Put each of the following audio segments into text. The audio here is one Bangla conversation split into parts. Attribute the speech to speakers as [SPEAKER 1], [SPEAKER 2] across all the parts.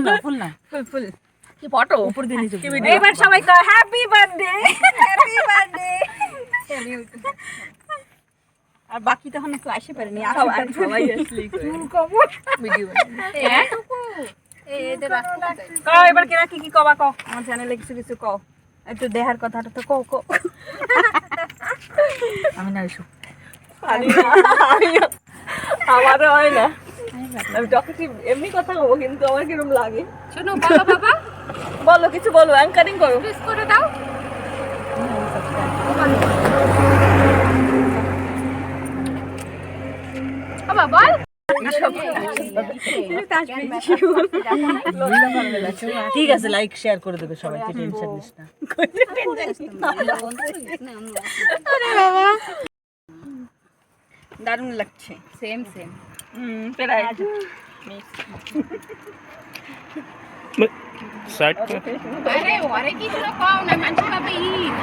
[SPEAKER 1] ফুল না ফুল না।
[SPEAKER 2] ফুল ফুল। কি ফটো?
[SPEAKER 1] উপর দিয়ে নিচে
[SPEAKER 2] এবার সবাই কয় হ্যাপি বার্থডে হ্যাপি বার্থডে আর বাকি তখন একটু আসে পারেনি আর সবাই আসলেই ভিডিও কও এবার কেরা কি কি কবা কও? আমার চ্যানেলে কিছু কিছু কও। একটু দেহার কথাটা তো কও কও।
[SPEAKER 1] আমি না
[SPEAKER 2] আমারও হয় না। আমি টকাটিভ এমনি কথা বলব কিন্তু আমার কিরম লাগে।
[SPEAKER 3] শোনো বলো বাবা।
[SPEAKER 2] বলো কিছু বলো অ্যাঙ্কারিং করো।
[SPEAKER 3] প্রেস করে দাও। বাবা বল।
[SPEAKER 1] ঠিক আছে লাইক শেয়ার করে দেবে সবাইকে টেনশন নিস না।
[SPEAKER 2] দারুণ লাগছে
[SPEAKER 3] সেম সেম
[SPEAKER 2] হুম প্রায়
[SPEAKER 4] সাইড
[SPEAKER 3] আরে ওরে কিছু না কও না মানুষ পাবে ঈদ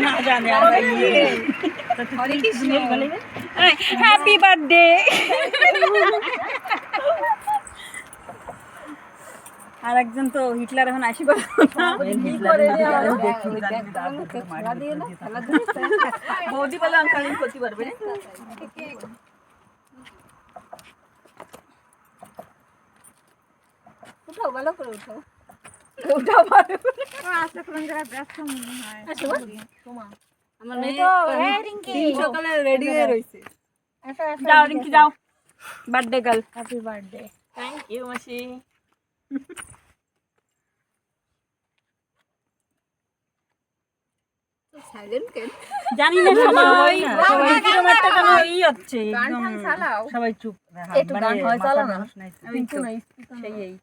[SPEAKER 1] না জানে আমরা ইয়ে
[SPEAKER 3] হরে কৃষ্ণ
[SPEAKER 2] হ্যাপি বার্থডে আর একজন তো হিটলার এখন আসি পারে বৌদি বলে অঙ্কালিং করতে পারবে রে উঠাও ভালো করে উঠাও। উঠাও ভালো আমার মেয়ে তিন সকালে রেডি হয়ে রয়েছে যাও রিঙ্কি যাও। Birthday girl happy birthday thank you মাসি। জানি না সবাই সবাই কীরকম একটা কেন ই হচ্ছে
[SPEAKER 1] সবাই চুপ।
[SPEAKER 2] একটু গান হয়, চালাও না।
[SPEAKER 1] কিন্তু
[SPEAKER 2] সেই এই।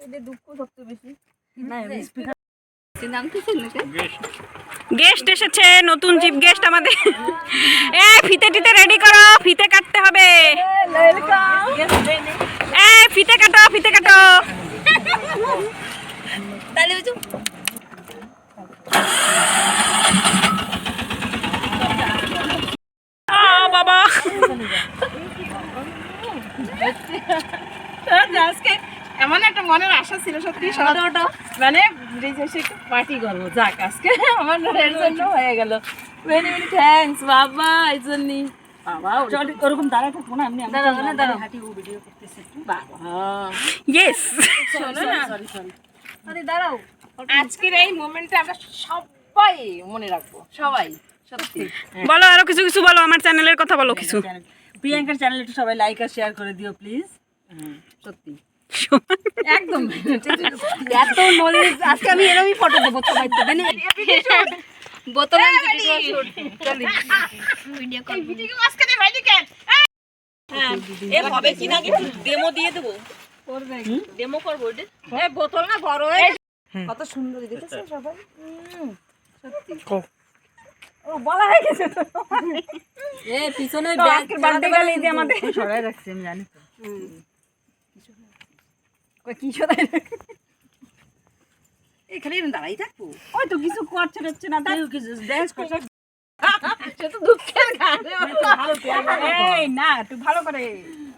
[SPEAKER 2] এদের দুঃখ সবচেয়ে বেশি। গেস্ট এসেছে নতুন জীব গেস্ট আমাদের। এ ফিতে টিতে রেডি করো ফিতে কাটতে হবে এ ফিতে কাটো ফিতে কাটো তাহলে বাবা আজকে এমন একটা মনের আশা ছিল সত্যি সতেরোটা মানে এসে একটু পার্টি করব। যাক আজকে আমার এর জন্য হয়ে গেল। ভেরি ভেরি থ্যাঙ্কস বাবা এই জন্যই।
[SPEAKER 3] আজকের এই মোমেন্টে আমরা সবাই মনে রাখব। সবাই সত্যি।
[SPEAKER 2] বলো আরও কিছু কিছু বলো আমার চ্যানেলের কথা বলো কিছু।
[SPEAKER 1] প্রিয়াঙ্কার চ্যানেল একটু সবাই লাইক আর শেয়ার করে দিও প্লিজ
[SPEAKER 3] সত্যি।
[SPEAKER 2] একদম। এত নলেজ আজকে আমি এরকমই ফটো দেবো সবাই তো জানি
[SPEAKER 3] বোতল
[SPEAKER 2] এ হবে কি না একটু ডেমো দিয়ে দেবো। ডেমো করব বোতল না বড় কত সুন্দর দেখেছ সবাই? ও বলা হয়ে গেছে তো।
[SPEAKER 1] এ পিছনে
[SPEAKER 2] এই যে আমাদের।
[SPEAKER 1] সরাই রাখছি আমি জানি।
[SPEAKER 2] কি শোনাই
[SPEAKER 1] এখানে দাঁড়াই থাকব
[SPEAKER 2] ওই তো কিছু করছে হচ্ছে না তাই
[SPEAKER 1] কিছু ড্যান্স করছে
[SPEAKER 2] সে তো দুঃখের গান এই না তুই ভালো করে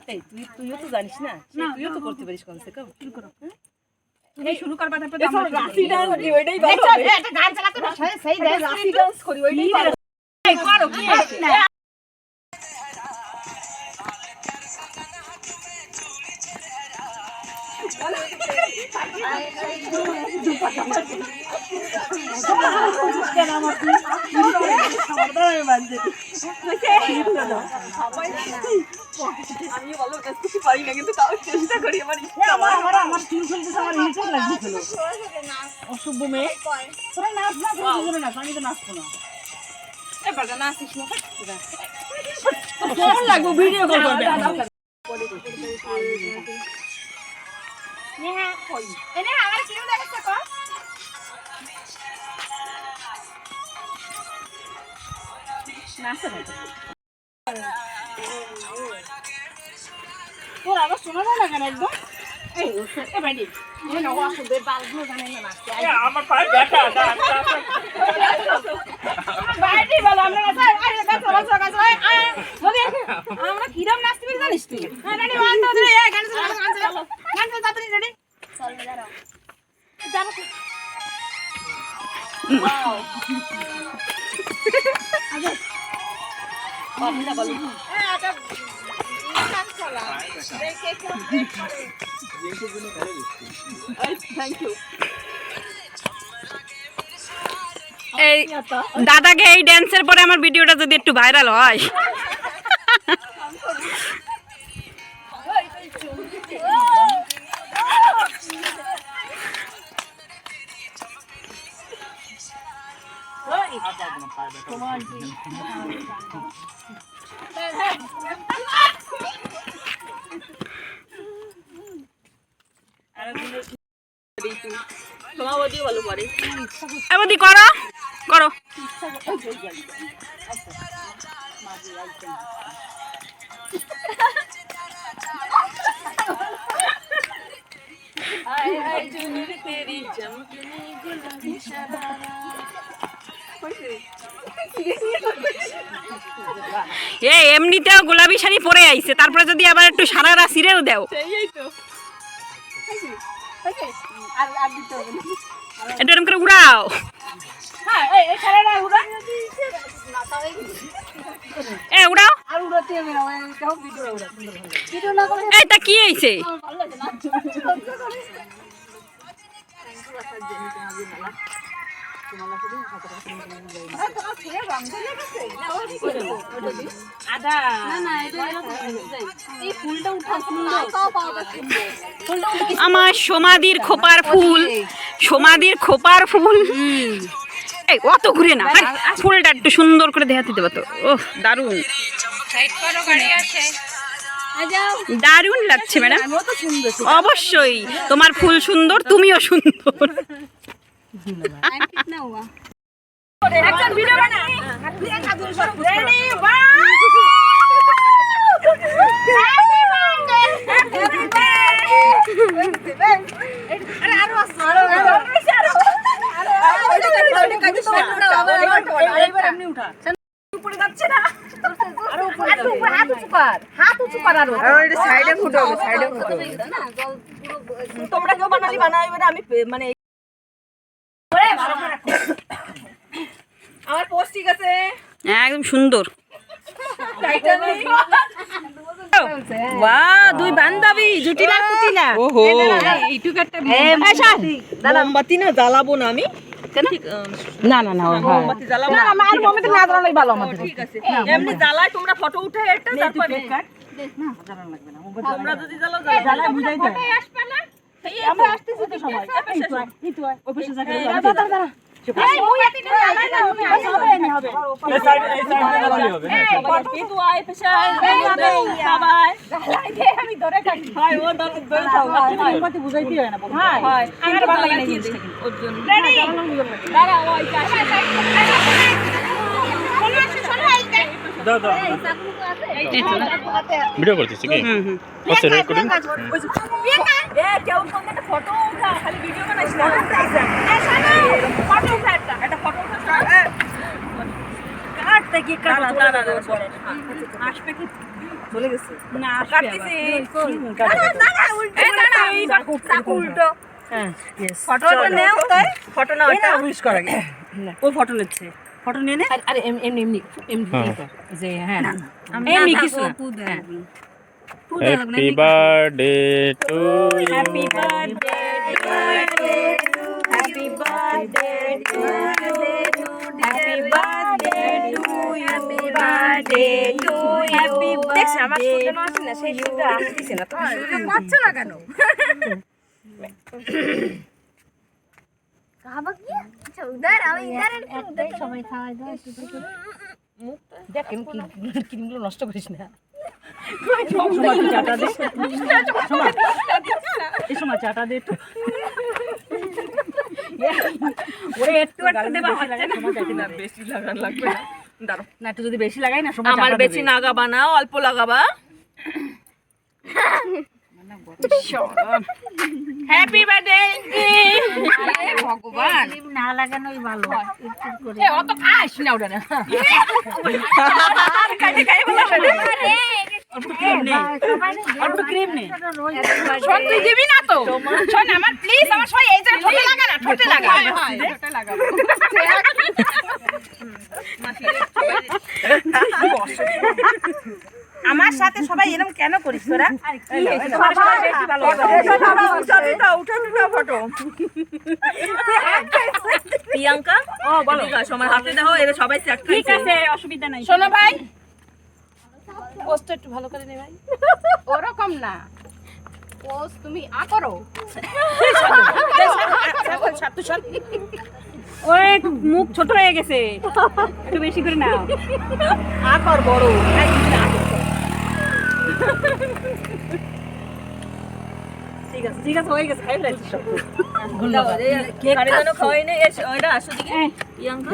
[SPEAKER 1] এই তুই তুইও তো জানিস না তুইও তো করতে পারিস কমসে কম শুরু করো
[SPEAKER 2] তুমি শুরু করবা তারপরে
[SPEAKER 1] রাশি ডান্স দি ওইটাই
[SPEAKER 3] একটা গান চালাতে সেই
[SPEAKER 2] রাশি ডান্স করি ওইটাই করো কি আমি বলো কিছু পারি
[SPEAKER 1] মেয়ে নাচ না আমি তো নাচবো না
[SPEAKER 2] এবারটা না আসিস না
[SPEAKER 1] কেমন লাগবে? ভিডিও কল
[SPEAKER 3] এনে আমার কিউ দেখতে কর
[SPEAKER 1] তোর আবার শোনা যায় না কেন একদম?
[SPEAKER 3] এই এ নাচতে
[SPEAKER 4] আমার পায়ে ব্যথা
[SPEAKER 3] বাইরে বলো আমরা আমরা কিরম নাচতে পারি জানিস তুই?
[SPEAKER 2] Oh,
[SPEAKER 3] এই দাদাকে এই ড্যান্সের পরে আমার ভিডিওটা যদি একটু ভাইরাল হয়।
[SPEAKER 2] ভালো পারে
[SPEAKER 3] এবদি করো করো।
[SPEAKER 2] তেরি চমকনি গুলাবি
[SPEAKER 3] এ এমনিতেও গোলাপি শাড়ি পরে আইছে তারপরে যদি আবার একটু সারারা সিরেও দাও।
[SPEAKER 2] তো।
[SPEAKER 3] একটু এরকম করে উড়াও।
[SPEAKER 2] এই এই
[SPEAKER 3] এ উড়াও।
[SPEAKER 2] আর উড়াতে হবে না
[SPEAKER 3] আমার সমাধির খোপার ফুল সমাধির খোপার ফুল। অত ঘুরে না। ফুলটা একটু সুন্দর করে দেখাতে দেবো তো। ওহ, দারুণ। দারুণ লাগছে, ম্যাডাম। অবশ্যই, তোমার ফুল সুন্দর, তুমিও সুন্দর।
[SPEAKER 2] মানে আমার পোস্ট ঠিক আছে
[SPEAKER 3] একদম সুন্দর
[SPEAKER 2] বাহ দুই বান্ধবী জুটিলা পুতিলা
[SPEAKER 3] ওহো
[SPEAKER 2] মোমবাতি না জ্বালাবো না আমি
[SPEAKER 3] না না না
[SPEAKER 2] মোমবাতি জ্বালাবো না আমার মোমবাতি না জ্বালানোই ভালো আমাদের ঠিক আছে এমনি জ্বালাই তোমরা ফটো উঠে এটা তারপরে তোমরা যদি জ্বালাও বুঝাই দাও আমরা আসতেছি তো সবাই এই
[SPEAKER 1] এই
[SPEAKER 2] হয় হয় হ্যাঁ দাঁড়া
[SPEAKER 1] দাও
[SPEAKER 4] ভিডিও করতেছি কি হচ্ছে রেকর্ডিং
[SPEAKER 2] এ কেউ একটা ফটো উঠা খালি ভিডিও বানাইছ না এ শানু ফটো উঠা একটা একটা ফটো উঠা কাটতে কি কাটলা দাঁড়া দাঁড়া আসবে কি? চলে গেছে। না কাটতেছি। দাঁড়া দাঁড়া উল্টো এ দাঁড়া এই চাকু উল্টো। হ্যাঁ ফটোটা নেও তাই। ফটো না ওটা উইশ করা ও ফটো নিচ্ছে। ফটো নিয়ে নে। আরে এমনি এমনি এমনি যে হ্যাঁ। এমনি কিছু
[SPEAKER 4] হ্যাপি বার্থডে টু
[SPEAKER 2] দেখছ আমার সুন্দর আছে না সেই সুন্দর আসতেছে না তুমি পাচ্ছ না কেন? কি? ক্রিমগুলো নষ্ট করিস না।
[SPEAKER 1] চাটা দে সময় চাটা দে একটু।
[SPEAKER 2] ওরে একটু একটু দেবা হচ্ছে না।
[SPEAKER 1] বেশি লাগান লাগবে
[SPEAKER 2] দাঁড়ো
[SPEAKER 1] না একটু যদি বেশি লাগাই না সময়
[SPEAKER 2] আমার বেশি লাগাবা না অল্প লাগাবা। হ্যাপি বার্থডে ভগবান।
[SPEAKER 1] না লাগানোই ভালো।
[SPEAKER 2] এ অত খাস না ওটা না।
[SPEAKER 3] আমার প্লিজ আমার সবাই এই যে ঠোঁটে লাগা না ঠোঁটে লাগা। ঠোঁটে লাগা
[SPEAKER 2] আমার সাথে সবাই এরকম কেন করিস তোরা? প্রিয়াঙ্কা? ও বলো। সময় হাতে দাও এরা সবাই
[SPEAKER 4] ঠিক আছে অসুবিধা নাই।
[SPEAKER 2] শোনো ভাই। পোস্ট একটু ভালো করে নে ভাই।
[SPEAKER 3] ওরকম না। পোজ তুমি আ করো।
[SPEAKER 4] ওই মুখ ছোট হয়ে গেছে। একটু বেশি করে নাও।
[SPEAKER 2] আকর বড়।
[SPEAKER 4] ঠিক আছে ঠিক আছে হয়ে গেছে খাই ফেলেছি সব।
[SPEAKER 2] কেক কাটানো খাওয়াই নেই ওইটা আসো দিকে।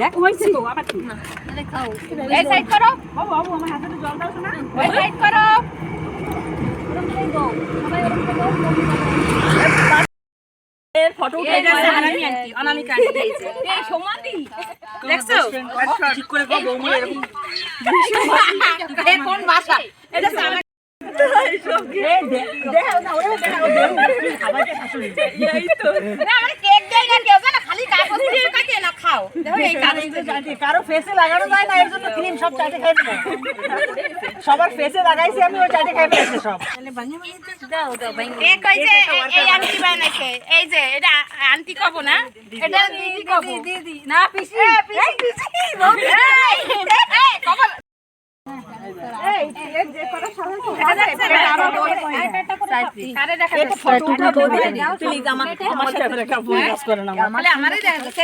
[SPEAKER 4] দেখ হয়েছে তো আবার কি
[SPEAKER 3] এই সাইড করো।
[SPEAKER 4] বাবু বাবু আমার হাতে জল দাও শোনা।
[SPEAKER 3] ওই সাইড করো।
[SPEAKER 2] ফটো উঠে গেছে অনামি আন্টি অনামিকা আন্টি এই
[SPEAKER 3] সমাধি
[SPEAKER 2] দেখছ? ঠিক করে কো এরকম।
[SPEAKER 3] কোন ভাষা
[SPEAKER 2] এটা
[SPEAKER 1] কারও ফেসে লাগানো যায় না এর জন্য ক্রিম সব চাটে খাই সবার ফেসে লাগাইছি আমি ওই চাটে খাই ফেলেছে সব
[SPEAKER 3] এই যে এটা আন্টি কব না এটা দিদি কব দিদি না পিসি পিসি পিসি এই কব
[SPEAKER 2] প্লিজ আমাকে আমার সাথে
[SPEAKER 1] কাজ করে না
[SPEAKER 3] তাহলে আমারই দেখা